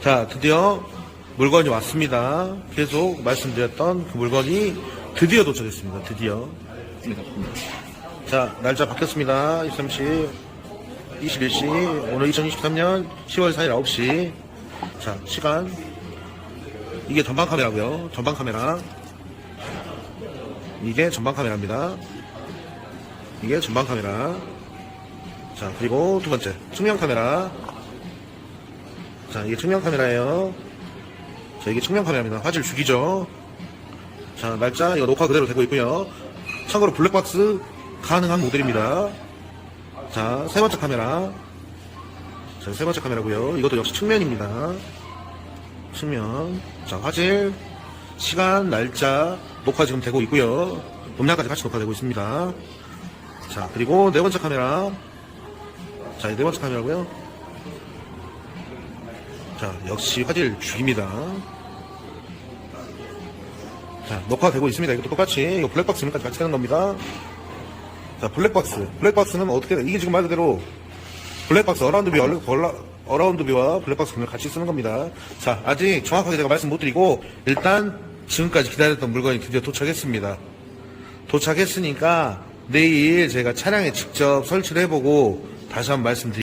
자, 드디어 물건이 왔습니다. 계속 말씀드렸던 그 물건이 드디어 도착했습니다. 드디어. 자, 날짜 바뀌었습니다. 23시, 21시, 오늘 2023년 10월 4일 9시. 자, 시간. 이게 전방 카메라고요. 전방 카메라. 이게 전방 카메라입니다. 이게 전방 카메라. 자, 그리고 두 번째, 측면 카메라. 자, 이게 측면 카메라예요. 자, 이게 측면 카메라입니다. 화질 죽이죠. 자, 날짜, 이거 녹화 그대로 되고 있고요. 참고로 블랙박스 가능한 모델입니다. 자, 세 번째 카메라. 자, 세 번째 카메라고요. 이것도 역시 측면입니다. 측면. 자, 화질, 시간, 날짜, 녹화 지금 되고 있고요. 음량까지 같이 녹화되고 있습니다. 자, 그리고 네 번째 카메라. 자, 이네 번째 카메라고요. 자, 역시 화질 죽입니다. 자, 녹화되고 있습니다. 이것도 똑같이, 이거 블랙박스 음까지 같이 되는 겁니다. 자, 블랙박스. 블랙박스는 어떻게, 돼? 이게 지금 말 그대로 블랙박스 어라운드 뷰, 얼- 얼라- 어라운드 뷰와 블랙박스 을 같이 쓰는 겁니다. 자, 아직 정확하게 제가 말씀 못 드리고, 일단 지금까지 기다렸던 물건이 드디어 도착했습니다. 도착했으니까 내일 제가 차량에 직접 설치를 해보고 다시 한번 말씀드릴게요.